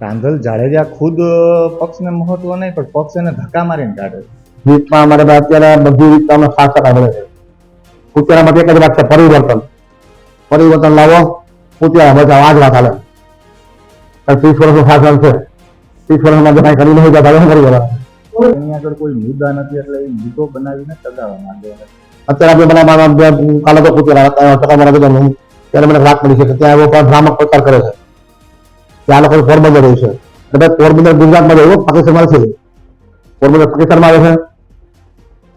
કાંધલ જાડેજા ખુદ પક્ષને મહત્વ નહીં પણ પક્ષ એને ધક્કા મારીને કાઢે. રીતમાં અમારે અત્યારે બધી રીતના અમે સહકાર મળે છે. કુતિયારા માટે એક જ વાત છે પરિવર્તન. પરિવર્તન લાવો કુતિયારા બચાવ આ જ વાત હાલે. ત્રીસ વર્ષનું શાસન છે. ત્રીસ વર્ષમાં કાંઈ કરી નહીં જતા કરી દેવાના એની આગળ કોઈ મુદ્દા નથી એટલે એ મુદ્દો બનાવીને ચગાવવા માંગે અત્યારે આપણે બનાવવા કાલે તો કુતિયારા ટકા મારા ત્યારે મને વાત મળી છે કે ત્યાં એવો ભ્રામક પ્રચાર કરે છે. કે આ લોકો પોરબંદર રહે છે એટલે ભાઈ પોરબંદર ગુજરાતમાં રહ્યું પાકિસ્તાનમાં નથી પોરબંદર પાકિસ્તાનમાં આવે છે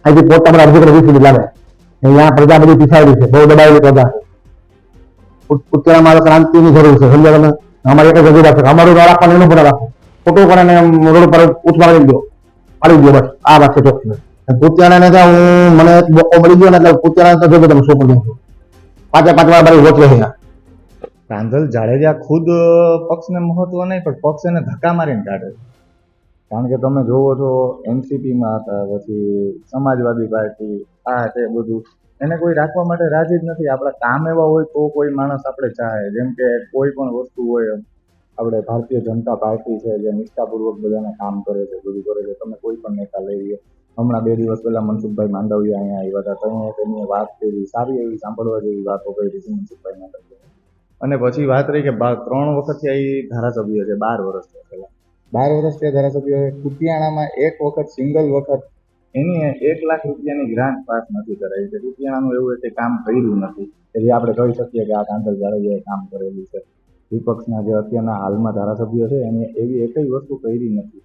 અહીંથી પોતા મને અડધી કિલો વીસ મિનિટ લાગે અહીંયા પ્રજા બધી પીછાયેલી છે બહુ દબાયેલી પ્રજા છે ઉત- ઉત્તરાયણમાં હવે ક્રાંતિની જરૂર છે સમજ્યા તમે અમારી એક જ જરૂરિયાત છે અમારું ના રાખવાનું એનું પણ રાખો ખોટું કરે ને રોડ પર ઉચમાડી દો પાડી દો બસ આ વાત છે ચોખ્ખી કુતિયાણાને તો હું મને એક મોકો મળી ગયો ને એટલે કુતિયાણા તો જોજો તમે શું કરી દઉં પાંચે પાંચ વાર મારી વોચ રહી કાંધલ જાડેજા ખુદ પક્ષને મહત્વ નહીં, પણ પક્ષ એને ધક્કા મારીને કાઢે છે. કારણ કે તમે જોવો છો, એનસીપીમાં હતા, પછી સમાજવાદી પાર્ટી, આ તે બધું. એને કોઈ રાખવા માટે રાજી જ નથી. આપણા કામ એવા હોય તો કોઈ માણસ આપણે ચાહે. જેમ કે કોઈ પણ વસ્તુ હોય આપણે ભારતીય જનતા પાર્ટી છે, જે નિષ્ઠાપૂર્વક બધાને કામ કરે છે, બધું કરે છે. તમે કોઈ પણ નેતા લઈ લો હમણાં બે દિવસ પહેલા મનસુખભાઈ માંડવિયા અહીંયા આવ્યા હતા. તો તેમની વાત કરી, સારી એવી સાંભળવા જેવી વાતો કરી છે મનસુખભાઈ માંડવિયા અને પછી વાત રહી કે ત્રણ વખત એ ધારાસભ્ય છે, બાર વર્ષ પહેલા. બાર વર્ષ તે ધારાસભ્ય કુતિયાણામાં એક વખત, સિંગલ વખત, એની એક લાખ રૂપિયાની ગ્રાન્ટ પાસ નથી કરાવી છે. કુતિયાણાનું એવું કે કામ કર્યું નથી. કે આપણે કહી શકીએ કે આ કાંતલ જાડેજાએ કામ કરેલું છે. વિપક્ષના જે અત્યારના હાલમાં ધારાસભ્યો છે, એની એવી એકય વસ્તુ કરી નથી.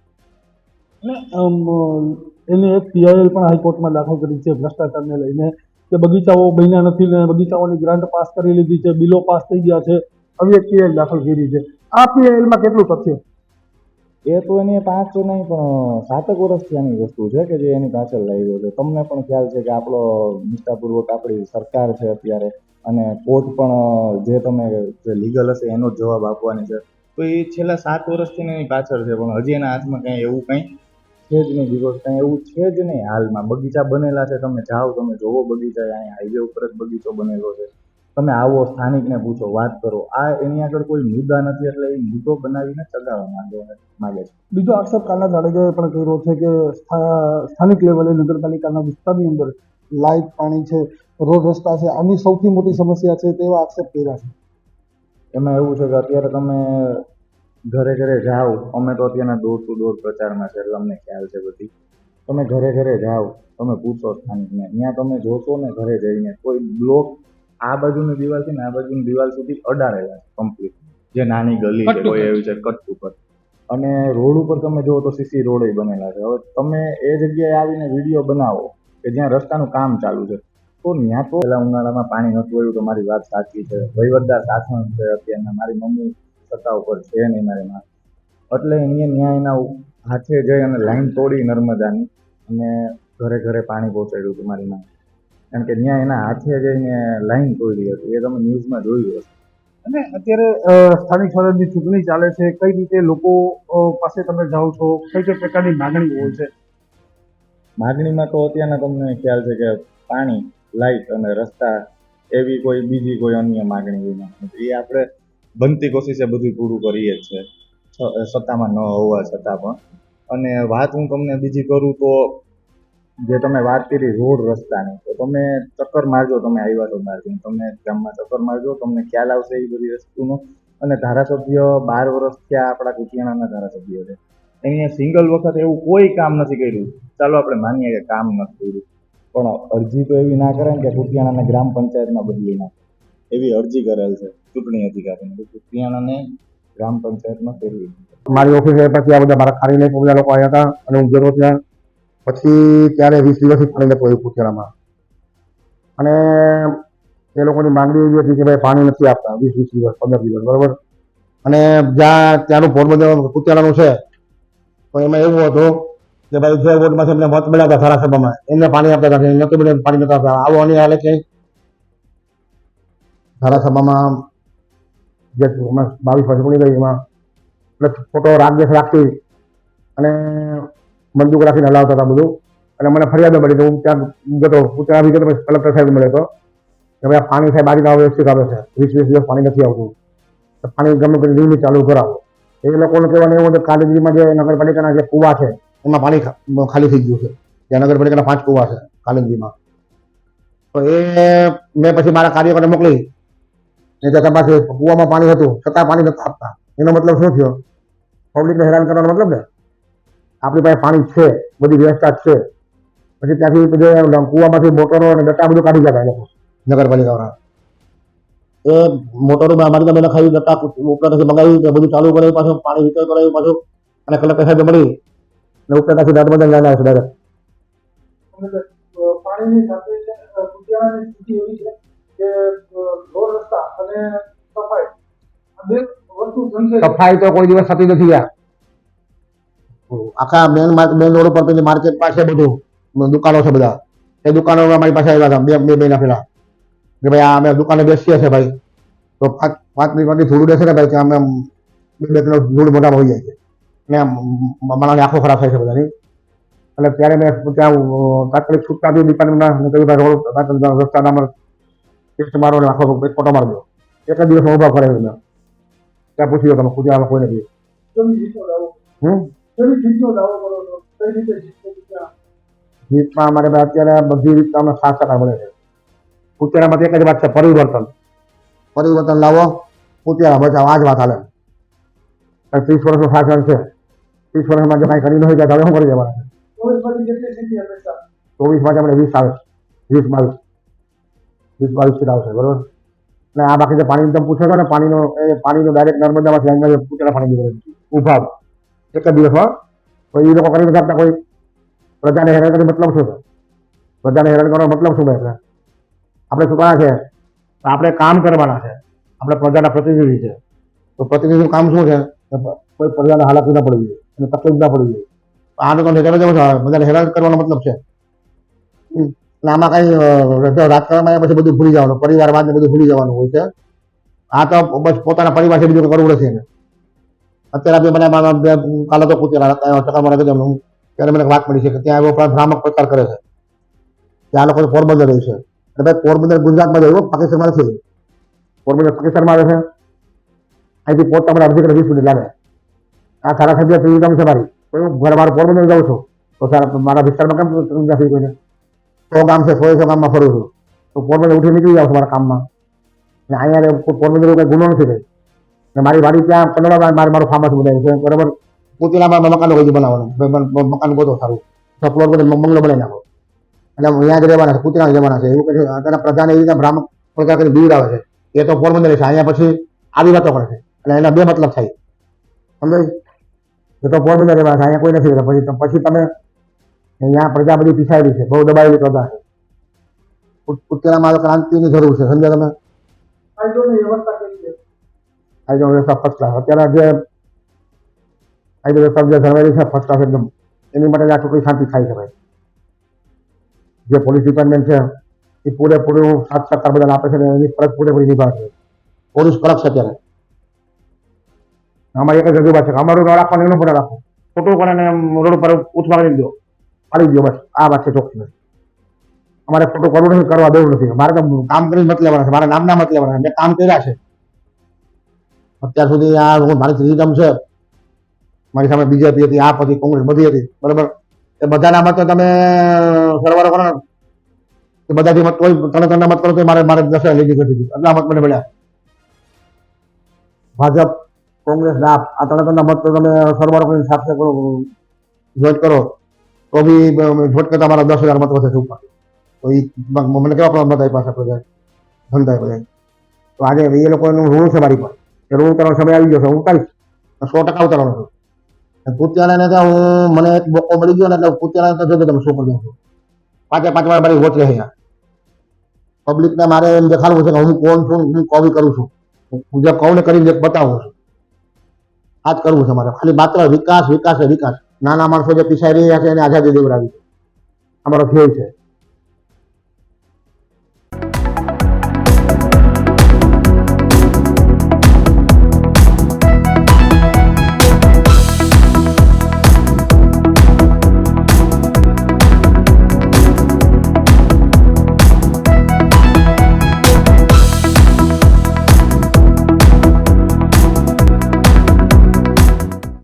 એને એક પીઆઈએલ પણ હાઈકોર્ટમાં દાખલ કરી છે, ભ્રષ્ટાચારને લઈને. કે બગીચાઓ બન્યા નથી ને બગીચાઓની ગ્રાન્ટ પાસ કરી લીધી છે, બિલો પાસ થઈ ગયા છે પીઆઈએલ દાખલ કરી છે. આ પીએલમાં કેટલું તથ્ય? એ તો એની પાંચ નહીં, પણ સાતક વર્ષથી આની વસ્તુ છે કે જે એની પાછળ લાગ્યો છે. તમને પણ ખ્યાલ છે કે આપણો નિષ્ઠાપૂર્વક આપણી સરકાર છે અત્યારે, અને કોર્ટ પણ જે તમે જે લીગલ હશે એનો જ જવાબ આપવાની છે. તો એ છેલ્લા સાત વર્ષથી એની પાછળ છે, પણ હજી એના હાથમાં કાંઈ એવું કંઈ છે જ નહીં બીકોઝ ત્યાં એવું છે જ નહીં હાલમાં. બગીચા બનેલા છે તમે જાઓ તમે જોવો બગીચા અહીંયા હાઈવે ઉપર જ બગીચો બનેલો છે. તમે આવો સ્થાનિકને પૂછો વાત કરો. આ એની આગળ કોઈ મુદ્દા નથી એટલે એ મુદ્દો બનાવીને ચગાવવા માંગે માંગે છે. બીજો આક્ષેપ કાલના જાડેજાએ પણ કર્યો છે કે સ્થા- સ્થાનિક લેવલે નગરપાલિકાના વિસ્તારની અંદર લાઇટ પાણી છે રોડ રસ્તા છે આની સૌથી મોટી સમસ્યા છે તેવા આક્ષેપ કર્યા છે. એમાં એવું છે કે અત્યારે તમે ઘરે ઘરે જાઓ. અમે તો અત્યારના ડોર ટુ ડોર પ્રચારમાં છે એટલે અમને ખ્યાલ છે બધી. તમે ઘરે ઘરે જાઓ તમે પૂછો સ્થાનિકને. ત્યાં તમે જોશો ને ઘરે જઈને કોઈ બ્લોક આ બાજુની દિવાલ છે ને આ બાજુની દિવાલ સુધી અડાડેલા છે કમ્પ્લીટ જે નાની ગલી છે કોઈ એવી છે કટ. ઉપર અને રોડ ઉપર તમે જુઓ તો સીસી રોડ બનેલા છે. હવે તમે એ જગ્યાએ આવીને વીડિયો બનાવો કે જ્યાં રસ્તાનું કામ ચાલુ છે. તો ત્યાં તો પેલા ઉનાળામાં પાણી નહોતું આવ્યું તો મારી વાત સાચી છે. વહીવટદાર શાસન છે અત્યારના. મારી મમ્મી સત્તા ઉપર છે નહીં મારી માં. એટલે એને ન્યાય એના હાથે જઈ અને લાઈન તોડી નર્મદાની અને ઘરે ઘરે પાણી પહોંચાડ્યું હતું મારી માં. કારણ કે ત્યાં એના હાથે જઈને લાઈન તોડી હતી. એ તમે ન્યૂઝમાં જોયું હશે. અને અત્યારે સ્થાનિક સ્વરાજની ચૂંટણી ચાલે છે. કઈ રીતે લોકો પાસે તમે જાઓ છો? કઈ કઈ પ્રકારની માગણી હોય છે? માગણીમાં તો અત્યારના તમને ખ્યાલ છે કે પાણી લાઇટ અને રસ્તા એવી કોઈ બીજી કોઈ અન્ય માગણી એ આપણે બનતી કોશિશે બધું પૂરું કરીએ જ છે. સત્તામાં ન હોવા છતાં પણ. અને વાત હું તમને બીજી કરું તો જે તમે વાત કરી રોડ રસ્તાની, તો તમે ચક્કર મારજો તમે આવ્યા છો બહારથી. તમે ગામમાં ચક્કર મારજો, તમને ખ્યાલ આવશે એ બધી વસ્તુનો. અને ધારાસભ્ય બાર વર્ષ થયા આપણા કુતિયાણાના ધારાસભ્ય છે. એને સિંગલ વખત એવું કોઈ કામ નથી કર્યું. ચાલો આપણે માનીએ કે કામ નથી કર્યું. પણ અરજી તો એવી ના કરે ને કે કુતિયાણાને ગ્રામ પંચાયતમાં બદલી નાખે. એવી અરજી કરેલ છે, ચૂંટણી અધિકારીને તો કુતિયાણાને ગ્રામ પંચાયતમાં ફેરવી મારી ઓફિસે પછી આ બધા મારા ખાલી નહીં બધા લોકો આવ્યા હતા, અને હું ગયો ત્યાં, પછી ત્યારે વીસ દિવસથી પાણી નતું આવ્યું કુતિયાણામાં અને એ લોકોની માંગણી એવી હતી કે ભાઈ પાણી નથી આપતા, વીસ વીસ દિવસ, પંદર દિવસ, બરાબર? અને જ્યાં, ત્યાંનું પોરબંદર કુતિયાણાનું છે, તો એમાં એવું હતું કે ભાઈ જે વોર્ડમાંથી એમને મત મળ્યા હતા ધારાસભામાં, એમને પાણી આપતા હતા મળ્યું, પાણી નતા આપતા. આવો અને હાલે કે ધારાસભામાં જે બાવીસ વર્ષ ગઈ એમાં ફોટો રાગદેશ રાખતી અને બંદૂક રાખીને હલાવતા હતા બધું. અને મને ફરિયાદ મળી તો હું ત્યાં ગયો હું ત્યાં આવી ગયો કલેક્ટર સાહેબ મળ્યો હતો કે ભાઈ પાણી સાહેબ આજે વ્યવસ્થિત આવે છે. વીસ વીસ દિવસ પાણી નથી આવતું. તો પાણી ગમે તે નિયમિત ચાલુ કરાવો. એ લોકોને કહેવાનું એવું કે કાલેજીમાં જે નગરપાલિકાના જે કુવા છે, એમાં પાણી ખાલી થઈ ગયું છે. ત્યાં નગરપાલિકાના પાંચ કુવા છે કાલેજીમાં. તો એ મેં પછી મારા કાર્યકરને મોકલી. એ જે પાસે કુવામાં પાણી હતું, છતાં પાણી નતા આપતા. એનો મતલબ શું થયો? પબ્લિકને હેરાન કરવાનો મતલબ ને? આપણી પાસે પાણી છે, બધી વ્યવસ્થા છે. પછી ત્યાંથી જે કુવામાંથી મોટરો અને ડટા બધું કાઢી જતા લોકો નગરપાલિકાવાળા એ મોટરો અમારી તમે લખાવી ડટા ઉપરથી મંગાવી બધું ચાલુ કરાવ્યું પાછું પાણી વિતરણ કરાવ્યું પાછું અને કલેક્ટર સાહેબ મળી. અને ઉપરથી દાંતબંધન બધા આવ્યા છે ડાયરેક્ટ પાણીની સાથે કે રોડ રસ્તા અને સફાઈ. બે વસ્તુ સફાઈ તો કોઈ દિવસ થતી નથી યાર. આખા મેન મેન રોડ ઉપર પેલી માર્કેટ પાસે બધું દુકાનો છે બધા. એ દુકાનો અમારી પાસે આવ્યા હતા બે બે મહિના પહેલા કે ભાઈ આ અમે દુકાને બેસીએ છે ભાઈ. તો પાંચ પાંચ મિનિટ માટે ધૂળ બેસે ને ભાઈ ત્યાં અમે બે બે કિલો ધૂળ મોટા હોઈ જાય છે ને આમ માણસની આંખો ખરાબ થાય છે બધાની. એટલે ત્યારે મેં ત્યાં તાત્કાલિક છૂટતા બી ડિપાર્ટમેન્ટના મેં કહ્યું ભાઈ રોડ તાત્કાલિક નંબર ટેસ્ટ મારો ને આખો એક ફોટો મારી દો. એક જ દિવસમાં ઊભા કરે મેં ત્યાં પૂછી તમે કુતિયામાં કોઈ નથી? હમ? જીતમાં અમારે અત્યારે બધી રીતના અમે સાત ટકા મળે છે. કુતિયાણામાં એક જ વાત છે પરિવર્તન. પરિવર્તન લાવો કુતિયાણા બચાવો આ જ વાત હાલે. ત્રીસ વર્ષનું શાસન છે. ત્રીસ વર્ષમાં જે કાંઈ કરી ન હોય ત્યાં હવે શું કરી કેટલી ચોવીસમાં જ આપણે વીસ આવે વીસ. બાવીસ વીસ આવશે બરોબર? અને આ બાકી જે પાણી તમે પૂછો છો ને, પાણીનો, એ પાણીનો ડાયરેક્ટ નર્મદામાંથી આવીને પૂછેલા પાણી છે ઊભા એક જ દિવસમાં તો એ લોકો કરી નથી કોઈ પ્રજાને હેરાન કરી મતલબ શું છે? પ્રજાને હેરાન કરવાનો મતલબ શું છે આપણે શું છે? તો આપણે કામ કરવાના છે. આપણે પ્રજાના પ્રતિનિધિ છે. તો પ્રતિનિધિનું કામ શું છે? કોઈ પ્રજાને હાલાકી ના પડવી જોઈએ અને તકલીફ ના પડવી જોઈએ આનો તો હેરાન બધાને હેરાન કરવાનો મતલબ છે. આમાં કઈ રાજકારણમાં પછી બધું ભૂલી જવાનું પરિવારવાદ ને બધું ભૂલી જવાનું હોય છે. આ તો બસ પોતાના પરિવાર છે, બીજું કરવું નથી એને. અત્યારે આપણે મને કાલે તો કુતિયાણા ચકામાં રાખી હું ત્યારે મને વાત મળી છે કે ત્યાં એવો ભ્રામક પ્રચાર કરે છે. કે આ લોકો પોરબંદર રહ્યું છે. એટલે ભાઈ પોરબંદર ગુજરાતમાં રહ્યું પાકિસ્તાનમાં નથી. પોરબંદર પાકિસ્તાનમાં આવે છે. અહીંથી પોત તમારે અડધી વીસ મિનિટ લાગે. આ સારા ધારાસભ્ય સુવિધા છે મારી ઘર મારું પોરબંદર જાઉં છું. તો સારા, મારા વિસ્તારમાં કેમ નથી કોઈને? સો ગામ છે સો સો ગામમાં ફરું છું તો પોરબંદર ઉઠી નીકળી જાઉં છું મારા કામમાં અહીંયા પોરબંદર કંઈ ગુનો નથી થઈ ને મારી વાડી ત્યાં કંડોળામાં મારે મારું ફાર્મ બનાવ્યું છે બરાબર પોતીલામાં મકાન કોઈ બનાવવાનું મકાન ગોતો સારું તો ફ્લોર બધે બંગલો બનાવી નાખો એટલે અહીંયા જ રહેવાના છે પુતળા જવાના છે એવું કહે છે અત્યારના પ્રજાને એવી રીતે ભ્રામક પ્રકાર કરી આવે છે એ તો પોરબંદર છે અહીંયા પછી આવી વાતો કરે છે એટલે એના બે મતલબ થાય સમજાય એ તો પોરબંદર રહેવાના છે અહીંયા કોઈ નથી રહેતા પછી પછી તમે અહીંયા પ્રજા બધી પીછાયેલી છે બહુ દબાયેલી પ્રજા છે. પુ- પુતળામાં તો ક્રાંતિની જરૂર છે સમજ્યા તમે? કાયદોની વ્યવસ્થા કેવી છે. કાયદો વ્યવસ્થા ફર્સ્ટ ક્લાસ અત્યારે જે કાયદો વ્યવસ્થા જે જળવાયેલી છે ફર્સ્ટ ક્લાસ એકદમ. એની માટે આ ચૂંટણી શાંતિ થાય છે ભાઈ. જે પોલીસ ડિપાર્ટમેન્ટ છે એ પૂરેપૂરું સાથ સહકાર બધાને આપે છે ને એની ફરજ પૂરેપૂરી નિભાવે છે. પોલીસ કડક છે અત્યારે. અમારી એક જ રજૂઆત છે કે અમારું તો રાખવાનું એનું પણ રાખો ખોટું કરે ને રોડ ઉપર ઉછમાર કરી દો. પાડી દો બસ. આ વાત છે ચોખ્ખી અમારે ખોટું કરવું નથી કરવા દેવું નથી. મારે તો કામ કરીને મત લેવાના છે. મારા નામના મત લેવાના મેં કામ કર્યા છે. અત્યાર સુધી આ મારી સિસ્ટમ છે. મારી સામે બીજેપી હતી આપ હતી કોંગ્રેસ બધી હતી. બરાબર? એ બધાના મત તમે સરવાળો કરો એ બધાથી મત કોઈ, ત્રણ ત્રણ મત કરો તો મારે મારે દસ લીધી કરી દીધી એટલા મત મને મળ્યા. ભાજપ, કોંગ્રેસ આપ આ ત્રણ ત્રણ મત તમે સરવાળો કરીને સાથે કરો, જોઈન્ટ કરો. તો બી જોઈન્ટ કરતા મારા દસ હજાર મત વધે છે ઉપર. તો એ મને કેવા પ્રોબ્લેમ મત આપ્યા છે ધંધાએ બધાએ. તો આજે એ લોકોનું ઋણ છે મારી પર. એ ઋણ કરવાનો સમય આવી ગયો છે, હું કરીશ સો ટકા ઉતારવાનો છું. અને કુતિયાણાને તો હું, મને એક મોકો મળી ગયો ને એટલે કુતિયાણા તો જોજો તમે શું કરી છું. પાંચે પાંચ વાર મારી વોચ રહે પબ્લિકને મારે એમ દેખાડવું છે કે હું કોણ છું, હું કોવી કરું છું. હું જે કહું ને કરીને બતાવું છું. આ જ કરવું છે મારે. ખાલી માત્ર વિકાસ વિકાસ વિકાસ. નાના માણસો જે પીસાઈ રહ્યા છે એને આઝાદી દેવડાવી અમારો ધ્યેય છે.